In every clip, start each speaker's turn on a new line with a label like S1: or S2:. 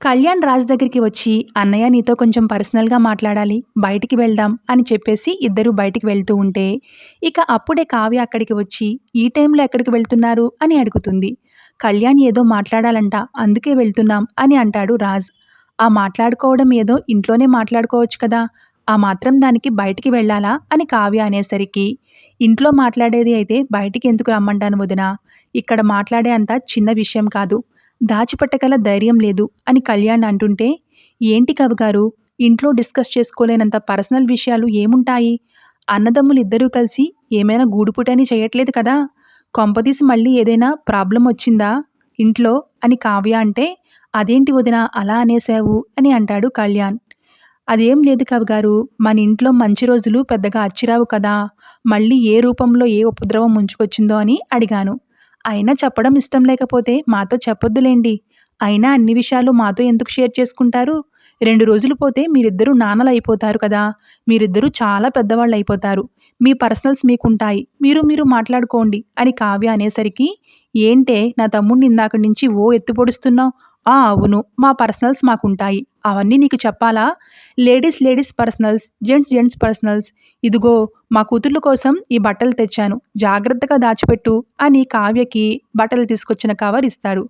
S1: కళ్యాణ్ రాజ్ దగ్గరికి వచ్చి అన్నయ్య నీతో కొంచెం పర్సనల్గా మాట్లాడాలి బయటికి వెళ్దాం అని చెప్పేసి ఇద్దరు బయటికి వెళ్తూ ఉంటే ఇక అప్పుడే కావ్య అక్కడికి వచ్చి ఈ టైంలో ఎక్కడికి వెళ్తున్నారు? అని అడుగుతుంది. కళ్యాణ్ ఏదో మాట్లాడాలంట అందుకే వెళ్తున్నాం అని అంటాడు రాజ్. ఆ మాట్లాడుకోవడం ఏదో ఇంట్లోనే మాట్లాడుకోవచ్చు కదా ఆ మాత్రం దానికి బయటికి వెళ్ళాలా? అని కావ్య అనేసరికి ఇంట్లో మాట్లాడేది అయితే బయటికి ఎందుకు రమ్మంటాను వదిన? ఇక్కడ మాట్లాడే అంత చిన్న విషయం కాదు. దాచిపట్టగల ధైర్యం లేదు అని కళ్యాణ్ అంటుంటే ఏంటి కవిగారు ఇంట్లో డిస్కస్ చేసుకోలేనంత పర్సనల్ విషయాలు ఏముంటాయి? అన్నదమ్ములు ఇద్దరూ కలిసి ఏమైనా గూడుపుటని చేయట్లేదు కదా? కొంపదీసి మళ్ళీ ఏదైనా ప్రాబ్లం వచ్చిందా? ఇంట్లో? అని కావ్య అంటే అదేంటి వదిన అలా అనేసావు అని అంటాడు కళ్యాణ్. అదేం లేదు కవిగారు మన ఇంట్లో మంచి రోజులు పెద్దగా అచ్చిరావు కదా మళ్ళీ ఏ రూపంలో ఏ ఉపద్రవం ముంచుకొచ్చిందో అని అడిగాను. అయినా చెప్పడం ఇష్టం లేకపోతే మాతో చెప్పొద్దులేండి. అయినా అన్ని విషయాలు మాతో ఎందుకు షేర్ చేసుకుంటారు? రెండు రోజులు పోతే మీరిద్దరూ నాన్నలు అయిపోతారు కదా. మీరిద్దరూ చాలా పెద్దవాళ్ళు అయిపోతారు మీ పర్సనల్స్ మీకుంటాయి. మీరు మీరు మాట్లాడుకోండి అని కావ్య అనేసరికి ఏంటే నా తమ్ముడిని ఇందాక నుంచి ఓ ఎత్తు పొడుస్తున్నావు? ఆ అవును. మా పర్సనల్స్ మాకుంటాయి. అవన్నీ నీకు చెప్పాలా? Ladies ladies personals gents gents personals. ఇదిగో మా కూతుర్ల కోసం ఈ బట్టలు తెచ్చాను. జాగ్రత్తగా దాచిపెట్టు అని కావ్యకి బట్టలు తీసుకొచ్చిన కవర్ ఇస్తాడు.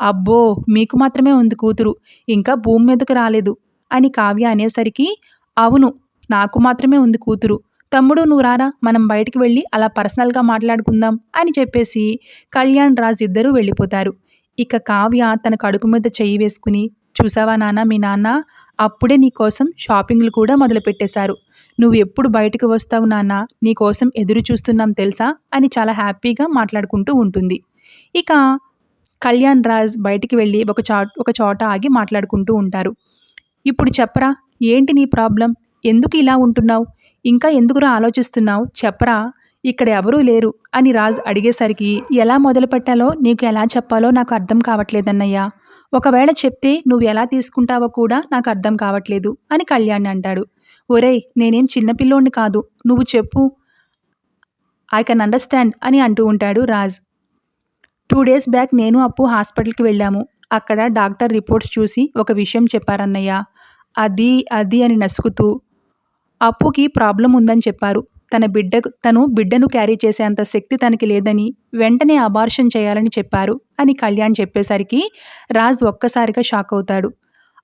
S1: అబ్బో మీకు మాత్రమే ఉంది కూతురు. ఇంకా భూమి మీదకు రాలేదు. అని కావ్య అనేసరికి అవును నాకు మాత్రమే ఉంది కూతురు. తమ్ముడు నువ్వు రారా? మనం బయటికి వెళ్ళి అలా పర్సనల్గా మాట్లాడుకుందాం అని చెప్పేసి కళ్యాణ్ రాజ్ ఇద్దరూ వెళ్ళిపోతారు. ఇక కావ్య తన కడుపు మీద చెయ్యి వేసుకుని చూసావా నాన్న మీ నాన్న అప్పుడే నీ కోసం షాపింగ్లు కూడా మొదలుపెట్టేశారు. నువ్వు ఎప్పుడు బయటకు వస్తావు నాన్న? నీ కోసం ఎదురు చూస్తున్నాం తెలుసా? అని చాలా హ్యాపీగా మాట్లాడుకుంటూ ఉంటుంది. ఇక కళ్యాణ్ రాజ్ బయటికి వెళ్ళి ఒక చా ఒక చోట ఆగి మాట్లాడుకుంటూ ఉంటారు. ఇప్పుడు చెప్పరా ఏంటి నీ ప్రాబ్లం? ఎందుకు ఇలా ఉంటున్నావు? ఇంకా ఎందుకురా ఆలోచిస్తున్నావు? చెప్పరా? ఇక్కడ ఎవరూ లేరు అని రాజ్ అడిగేసరికి ఎలా మొదలుపెట్టాలో నీకు ఎలా చెప్పాలో నాకు అర్థం కావట్లేదన్నయ్యా. ఒకవేళ చెప్తే నువ్వు ఎలా తీసుకుంటావో కూడా నాకు అర్థం కావట్లేదు అని కళ్యాణ్ అంటాడు. ఒరేయ్ నేనేం చిన్నపిల్లోడిని కాదు. నువ్వు చెప్పు. ఐ కెన్ అండర్స్టాండ్ అని అంటూ ఉంటాడు రాజ్. టూ డేస్ బ్యాక్ నేను అప్పు హాస్పిటల్కి వెళ్ళాము. అక్కడ డాక్టర్ రిపోర్ట్స్ చూసి ఒక విషయం చెప్పారన్నయ్య. అది అది అని నసుకుతూ అప్పుకి ప్రాబ్లం ఉందని చెప్పారు. తన బిడ్డ తను బిడ్డను క్యారీ చేసేంత శక్తి తనకి లేదని వెంటనే అబార్షన్ చేయాలని చెప్పారు అని కళ్యాణ్ చెప్పేసరికి రాజ్ ఒక్కసారిగా షాక్ అవుతాడు.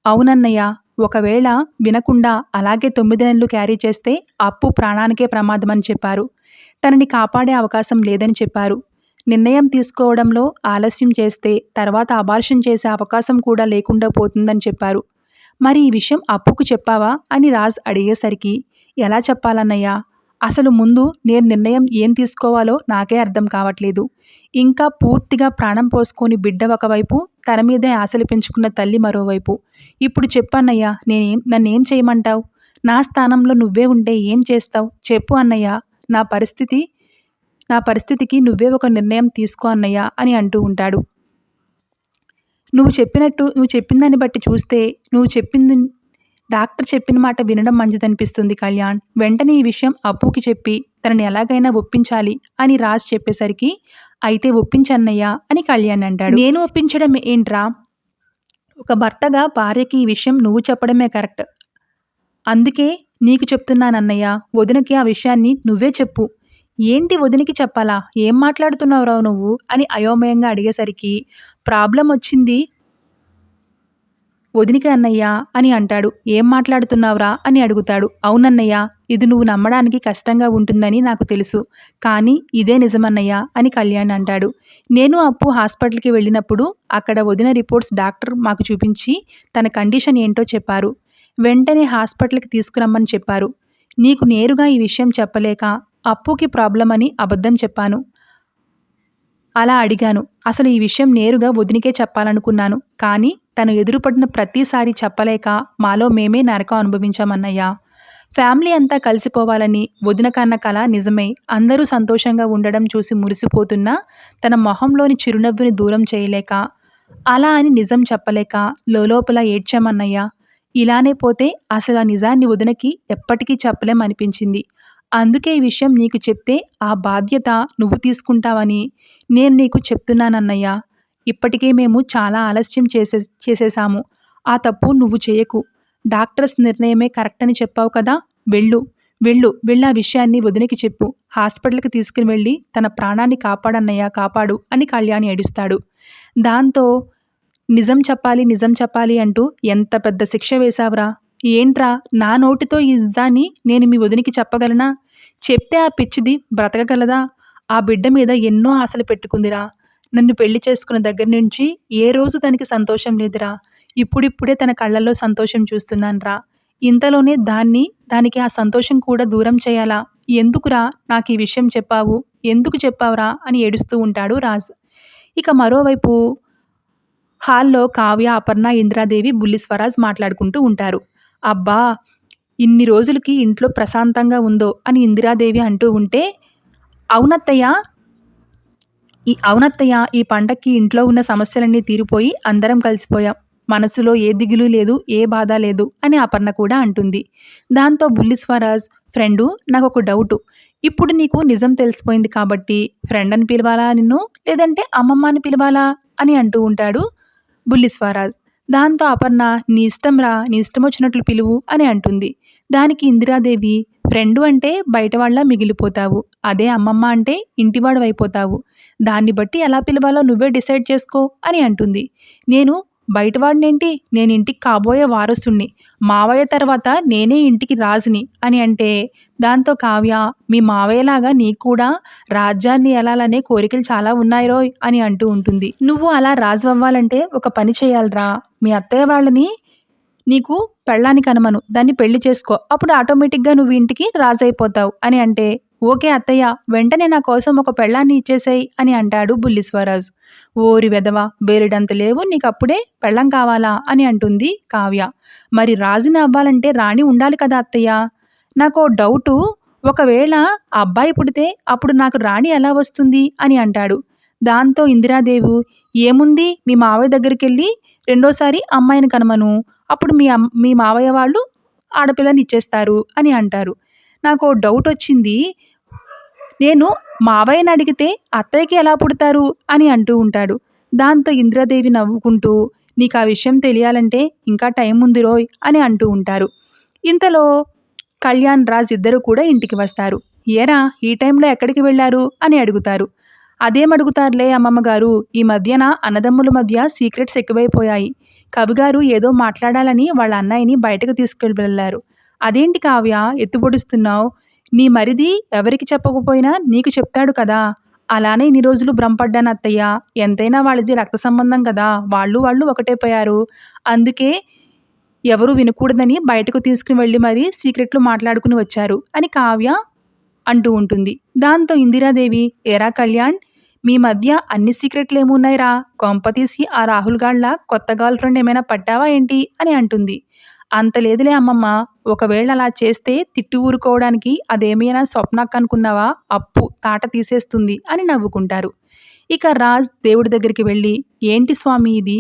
S1: అవునన్నయ్య ఒకవేళ వినకుండా అలాగే తొమ్మిది నెలలు క్యారీ చేస్తే అప్పు ప్రాణానికే ప్రమాదమని చెప్పారు. తనని కాపాడే అవకాశం లేదని చెప్పారు. నిర్ణయం తీసుకోవడంలో ఆలస్యం చేస్తే తర్వాత అబార్షన్ చేసే అవకాశం కూడా లేకుండా పోతుందని చెప్పారు. మరి ఈ విషయం అప్పుకు చెప్పావా అని రాజ్ అడిగేసరికి ఎలా చెప్పాలన్నయ్యా? అసలు ముందు నేను నిర్ణయం ఏం తీసుకోవాలో నాకే అర్థం కావట్లేదు. ఇంకా పూర్తిగా ప్రాణం పోసుకొని బిడ్డ ఒకవైపు తన మీదే ఆశలు పెంచుకున్న తల్లి మరోవైపు. ఇప్పుడు చెప్పన్నయ్యా నేనేం నన్నేం చేయమంటావు? నా స్థానంలో నువ్వే ఉంటే ఏం చేస్తావు? చెప్పు అన్నయ్య. నా పరిస్థితి నా పరిస్థితికి నువ్వే ఒక నిర్ణయం తీసుకో అన్నయ్య అని అంటూ ఉంటాడు. నువ్వు చెప్పినట్టు నువ్వు చెప్పిన దాన్ని బట్టి చూస్తే నువ్వు చెప్పింది డాక్టర్ చెప్పిన మాట వినడం మంచిదనిపిస్తుంది కళ్యాణ్. వెంటనే ఈ విషయం అప్పుకి చెప్పి తనని ఎలాగైనా ఒప్పించాలి అని రాజ్ చెప్పేసరికి అయితే ఒప్పించన్నయ్యా అని కళ్యాణ్ అంటాడు. నేను ఒప్పించడం ఏంట్రా? ఒక భర్తగా భార్యకి ఈ విషయం నువ్వు చెప్పడమే కరెక్ట్. అందుకే నీకు చెప్తున్నానన్నయ్య వదినకి ఆ విషయాన్ని నువ్వే చెప్పు. ఏంటి వదినికి చెప్పాలా? ఏం మాట్లాడుతున్నావురావు నువ్వు? అని అయోమయంగా అడిగేసరికి ప్రాబ్లం వచ్చింది వదినికి అన్నయ్య అని అంటాడు. ఏం మాట్లాడుతున్నావురా? అని అడుగుతాడు. అవునన్నయ్య ఇది నువ్వు నమ్మడానికి కష్టంగా ఉంటుందని నాకు తెలుసు. కానీ ఇదే నిజమన్నయ్య అని కళ్యాణ్ అంటాడు. నేను అప్పు హాస్పిటల్కి వెళ్ళినప్పుడు అక్కడ వదిన రిపోర్ట్స్ డాక్టర్ మాకు చూపించి తన కండిషన్ ఏంటో చెప్పారు. వెంటనే హాస్పిటల్కి తీసుకురమ్మని చెప్పారు. నీకు నేరుగా ఈ విషయం చెప్పలేక అప్పుకి ప్రాబ్లం అని అబద్ధం చెప్పాను. అలా అడిగాను. అసలు ఈ విషయం నేరుగా వదినికే చెప్పాలనుకున్నాను. కానీ తను ఎదురుపడిన ప్రతిసారి చెప్పలేక మాలో మేమే నరకం అనుభవించామన్నయ్యా. ఫ్యామిలీ అంతా కలిసిపోవాలని వదిన కన్న కళ నిజమై. అందరూ సంతోషంగా ఉండడం చూసి మురిసిపోతున్నా తన మొహంలోని చిరునవ్వుని దూరం చేయలేక అలా అని నిజం చెప్పలేక లోపల ఏడ్చామన్నయ్యా. ఇలానే పోతే అసలు ఆ నిజాన్ని వదినకి ఎప్పటికీ చెప్పలేమనిపించింది. అందుకే ఈ విషయం నీకు చెప్తే ఆ బాధ్యత నువ్వు తీసుకుంటావని నేను నీకు చెప్తున్నానన్నయ్యా. ఇప్పటికే మేము చాలా ఆలస్యం చేసే చేసేసాము ఆ తప్పు నువ్వు చేయకు. డాక్టర్స్ నిర్ణయమే కరెక్ట్ అని చెప్పావు కదా? వెళ్ళు. వెళ్ళు. వెళ్ళి ఆ విషయాన్ని వదినికి చెప్పు. హాస్పిటల్కి తీసుకుని వెళ్ళి తన ప్రాణాన్ని కాపాడన్నయ్యా కాపాడు అని కళ్యాణి ఏడుస్తాడు. దాంతో నిజం చెప్పాలి నిజం చెప్పాలి అంటూ ఎంత పెద్ద శిక్ష వేశావురా? ఏంట్రా నా నోటితో ఈ నేను మీ వదినికి చెప్పగలనా? చెప్తే ఆ పిచ్చిది బ్రతకగలదా? ఆ బిడ్డ మీద ఎన్నో ఆశలు పెట్టుకుందిరా. నన్ను పెళ్ళి చేసుకున్న దగ్గర నుంచి ఏ రోజు తనకి సంతోషం లేదురా. ఇప్పుడిప్పుడే తన కళ్ళల్లో సంతోషం చూస్తున్నానురా. ఇంతలోనే దాన్ని దానికి ఆ సంతోషం కూడా దూరం చేయాలా? ఎందుకురా నాకు ఈ విషయం చెప్పావు? ఎందుకు చెప్పావురా? అని ఏడుస్తూ ఉంటాడు రాజ్. ఇక మరోవైపు హాల్లో కావ్య అపర్ణ ఇంద్రాదేవి బుల్లి స్వరాజ్ మాట్లాడుకుంటూ ఉంటారు. అబ్బా ఇన్ని రోజులకి ఇంట్లో ప్రశాంతంగా ఉందో అని ఇందిరాదేవి అంటూ ఉంటే అవునత్తయ్య. ఈ అవునత్తయ్య ఈ పండక్కి ఇంట్లో ఉన్న సమస్యలన్నీ తీరిపోయి అందరం కలిసిపోయాం. మనసులో ఏ దిగులు లేదు ఏ బాధ లేదు అని అపర్ణ కూడా అంటుంది. దాంతో బుల్లి స్వరాజ్ ఫ్రెండు నాకు ఒక డౌటు. ఇప్పుడు నీకు నిజం తెలిసిపోయింది కాబట్టి ఫ్రెండ్ అని పిలవాలా నిన్ను? లేదంటే అమ్మమ్మ అని పిలవాలా? అని అంటూ ఉంటాడు బుల్లి స్వరాజ్. దాంతో అపర్ణ నీ ఇష్టం రా నీ ఇష్టం వచ్చినట్లు పిలువు అని అంటుంది. దానికి ఇందిరాదేవి ఫ్రెండు అంటే బయట మిగిలిపోతావు. అదే అమ్మమ్మ అంటే ఇంటివాడు అయిపోతావు. దాన్ని బట్టి ఎలా పిలవాలో నువ్వే డిసైడ్ చేసుకో అని అంటుంది. నేను బయటవాడినేంటి? నేను ఇంటికి కాబోయే వారసుణ్ణి. మావయ్య తర్వాత నేనే ఇంటికి రాజుని అని అంటే దాంతో కావ్య మీ మావయ్యలాగా నీకు కూడా రాజ్యాన్ని ఎలాలనే కోరికలు చాలా ఉన్నాయి రోయ్ అని అంటూ ఉంటుంది. నువ్వు అలా రాజు అవ్వాలంటే ఒక పని చేయాలిరా. మీ అత్తయ్య వాళ్ళని నీకు పెళ్ళానికి అనమను దాన్ని పెళ్ళి చేసుకో. అప్పుడు ఆటోమేటిక్గా నువ్వు ఇంటికి రాజైపోతావు అని అంటే ఓకే అత్తయ్య వెంటనే నా కోసం ఒక పెళ్ళాన్ని ఇచ్చేసేయి అని అంటాడు బుల్లి స్వరాజ్. ఓరి వెదవ బేరుడంత లేవు నీకు అప్పుడే పెళ్ళం కావాలా అని అంటుంది కావ్య. మరి రాజుని అవ్వాలంటే రాణి ఉండాలి కదా అత్తయ్య? నాకు డౌటు ఒకవేళ అబ్బాయి పుడితే అప్పుడు నాకు రాణి ఎలా వస్తుంది అని అంటాడు. దాంతో ఇందిరాదేవి ఏముంది మీ మావయ్య దగ్గరికి వెళ్ళి రెండోసారి అమ్మాయిని కనమను అప్పుడు మీ అమ్ మీ మావయ్య వాళ్ళు ఆడపిల్లని ఇచ్చేస్తారు అని అంటారు. నాకు డౌట్ వచ్చింది నేను మావయ్యని అడిగితే అత్తయ్యకి ఎలా పుడతారు అని అంటూ ఉంటాడు. దాంతో ఇంద్రదేవి నవ్వుకుంటూ నీకు ఆ విషయం తెలియాలంటే ఇంకా టైం ఉంది రోయ్ అని అంటూ ఉంటారు. ఇంతలో కళ్యాణ్ రాజ్ ఇద్దరు కూడా ఇంటికి వస్తారు. ఏరా ఈ టైంలో ఎక్కడికి వెళ్ళారు? అని అడుగుతారు. అదేమడుగుతారులే అమ్మమ్మ గారు ఈ మధ్యన అన్నదమ్ముల మధ్య సీక్రెట్స్ ఎక్కువైపోయాయి. కవిగారు ఏదో మాట్లాడాలని వాళ్ళ అన్నయ్యని బయటకు తీసుకెళ్ళారు. అదేంటి కావ్య ఎత్తుపొడుస్తున్నావు? నీ మరిది ఎవరికి చెప్పకపోయినా నీకు చెప్తాడు కదా. అలానే ఇన్ని రోజులు భ్రమపడ్డాను అత్తయ్య. ఎంతైనా వాళ్ళది రక్త సంబంధం కదా. వాళ్ళు వాళ్ళు ఒకటైపోయారు అందుకే ఎవరు వినకూడదని బయటకు తీసుకుని వెళ్ళి మరీ సీక్రెట్లు మాట్లాడుకుని వచ్చారు అని కావ్య అంటూ ఉంటుంది. దాంతో ఇందిరాదేవి ఏరా కళ్యాణ్ మీ మధ్య అన్ని సీక్రెట్లు ఏమున్నాయిరా? కొంపతీసి ఆ రాహుల్ గాళ్ళ కొత్త గర్ల్ ఫ్రెండ్ ఏమైనా పట్టావా ఏంటి? అని అంటుంది. అంత లేదులే అమ్మమ్మ. ఒకవేళ అలా చేస్తే తిట్టి ఊరుకోవడానికి అదేమైనా స్వప్నాక్ అనుకున్నావా? అప్పు తాట తీసేస్తుంది అని నవ్వుకుంటారు. ఇక రాజ్ దేవుడి దగ్గరికి వెళ్ళి ఏంటి స్వామి ఇది?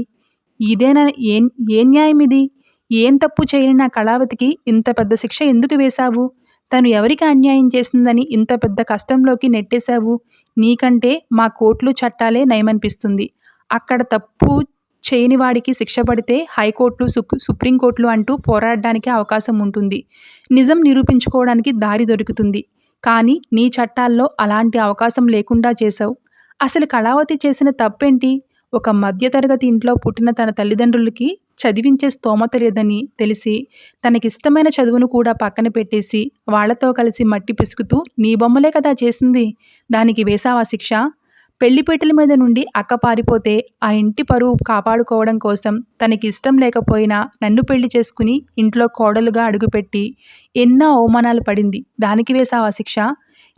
S1: ఇదేనా? ఏం ఏం న్యాయం ఇది? ఏం తప్పు చేయని నా కళావతికి ఇంత పెద్ద శిక్ష ఎందుకు వేశావు? తను ఎవరికి అన్యాయం చేసిందని ఇంత పెద్ద కష్టంలోకి నెట్టేశావు? నీకంటే మా కోర్టులు చట్టాలే నయమనిపిస్తుంది. అక్కడ తప్పు చేయని వాడికి శిక్ష పడితే హైకోర్టులు సుప్రీంకోర్టులు అంటూ పోరాడడానికి అవకాశం ఉంటుంది. నిజం నిరూపించుకోవడానికి దారి దొరుకుతుంది. కానీ నీ చట్టాల్లో అలాంటి అవకాశం లేకుండా చేశావు. అసలు కళావతి చేసిన తప్పేంటి? ఒక మధ్యతరగతి ఇంట్లో పుట్టిన తన తల్లిదండ్రులకి చదివించే స్తోమత లేదని తెలిసి తనకిష్టమైన చదువును కూడా పక్కన పెట్టేసి వాళ్ళతో కలిసి మట్టి పిసుకుతూ నీ బొమ్మలే కదా చేసింది? దానికి వేసావా శిక్ష? పెళ్ళిపేటల మీద నుండి అక్క పారిపోతే ఆ ఇంటి పరువు కాపాడుకోవడం కోసం తనకి ఇష్టం లేకపోయినా నన్ను పెళ్ళి చేసుకుని ఇంట్లో కోడలుగా అడుగుపెట్టి ఎన్నో అవమానాలు పడింది. దానికి వేసావా శిక్ష?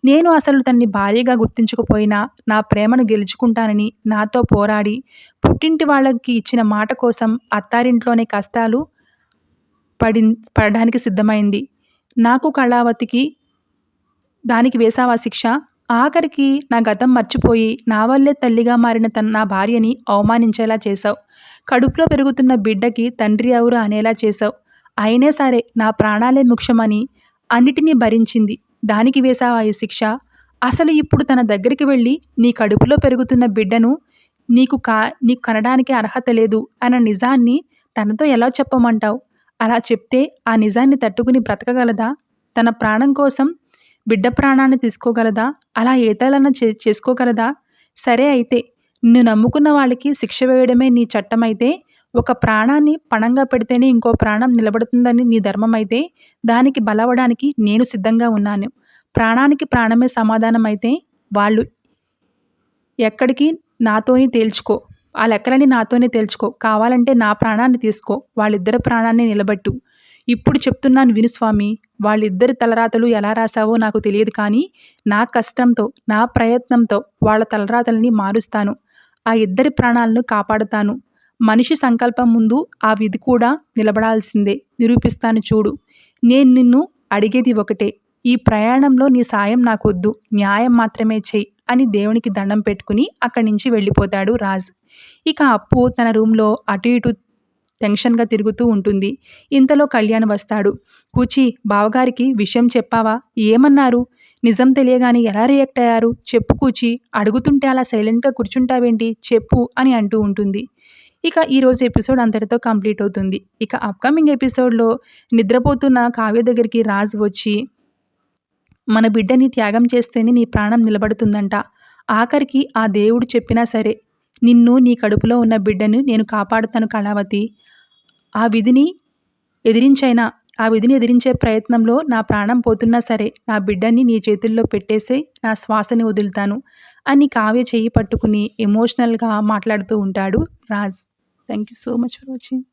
S1: నేను అసలు తన్ని భార్యగా గుర్తించకపోయినా నా ప్రేమను గెలుచుకుంటానని నాతో పోరాడి పుట్టింటి వాళ్ళకి ఇచ్చిన మాట కోసం అత్తారింట్లోనే కష్టాలు పడి పడడానికి సిద్ధమైంది. నాకు కళావతికి దానికి వేసావా శిక్ష? ఆఖరికి నా గతం మర్చిపోయి నా వల్లే తల్లిగా మారిన తన నా భార్యని అవమానించేలా చేశావు. కడుపులో పెరుగుతున్న బిడ్డకి తండ్రి ఎవరు అనేలా చేశావు. అయినా సరే నా ప్రాణాలే ముఖ్యమని అన్నిటినీ భరించింది. దానికి వేశావా ఈ శిక్ష? అసలు ఇప్పుడు తన దగ్గరికి వెళ్ళి నీ కడుపులో పెరుగుతున్న బిడ్డను నీకు కా నీకు కనడానికి అర్హత లేదు అన్న నిజాన్ని తనతో ఎలా చెప్పమంటావు? అలా చెప్తే ఆ నిజాన్ని తట్టుకుని బ్రతకగలదా? తన ప్రాణం కోసం బిడ్డ ప్రాణాన్ని తీసుకోగలదా? అలా ఏతాలన్నా చే చేసుకోగలదా? సరే అయితే నిన్ను నమ్ముకున్న వాళ్ళకి శిక్ష వేయడమే నీ చట్టం అయితే ఒక ప్రాణాన్ని పణంగా పెడితేనే ఇంకో ప్రాణం నిలబడుతుందని నీ ధర్మం అయితే దానికి బలవడానికి నేను సిద్ధంగా ఉన్నాను. ప్రాణానికి ప్రాణమే సమాధానం అయితే వాళ్ళు ఎక్కడికి నాతోని తేల్చుకో. ఆ లెక్కలని నాతోనే తేల్చుకో. కావాలంటే నా ప్రాణాన్ని తీసుకో. వాళ్ళిద్దరి ప్రాణాన్ని నిలబెట్టు. ఇప్పుడు చెప్తున్నాను విను స్వామి వాళ్ళిద్దరి తలరాతలు ఎలా రాసావో నాకు తెలియదు కానీ నా కష్టంతో నా ప్రయత్నంతో వాళ్ళ తలరాతల్ని మారుస్తాను. ఆ ఇద్దరి ప్రాణాలను కాపాడుతాను. మనిషి సంకల్పం ముందు ఆ విధి కూడా నిలబడాల్సిందే. నిరూపిస్తాను చూడు. నేను నిన్ను అడిగేది ఒకటే. ఈ ప్రయాణంలో నీ సాయం నాకొద్దు. న్యాయం మాత్రమే చెయ్యి అని దేవునికి దండం పెట్టుకుని అక్కడి నుంచి వెళ్ళిపోతాడు రాజ్. ఇక అప్పు తన రూమ్లో అటు ఇటు టెన్షన్గా తిరుగుతూ ఉంటుంది. ఇంతలో కళ్యాణ్ వస్తాడు. కూచి బావగారికి విషయం చెప్పావా? ఏమన్నారు? నిజం తెలియగానే ఎలా రియాక్ట్ అయ్యారు? చెప్పు కూచి అడుగుతుంటే అలా సైలెంట్గా కూర్చుంటావేంటి? చెప్పు అని అంటూ ఉంటుంది. ఇక ఈరోజు ఎపిసోడ్ అంతటితో కంప్లీట్ అవుతుంది. ఇక అప్కమింగ్ ఎపిసోడ్లో నిద్రపోతున్న కావ్య దగ్గరికి రాజు వచ్చి మన బిడ్డని త్యాగం చేస్తేనే నీ ప్రాణం నిలబడుతుందంట. ఆఖరికి ఆ దేవుడు చెప్పినా సరే నిన్ను నీ కడుపులో ఉన్న బిడ్డను నేను కాపాడుతాను కళావతి. ఆ విధిని ఎదిరించైనా ఆ విధిని ఎదిరించే ప్రయత్నంలో నా ప్రాణం పోతున్నా సరే నా బిడ్డని నీ చేతుల్లో పెట్టేసే నా శ్వాసని వదులుతాను అని కావ్య చేయి పట్టుకుని ఎమోషనల్గా మాట్లాడుతూ ఉంటాడు Raj. Thank you so much for watching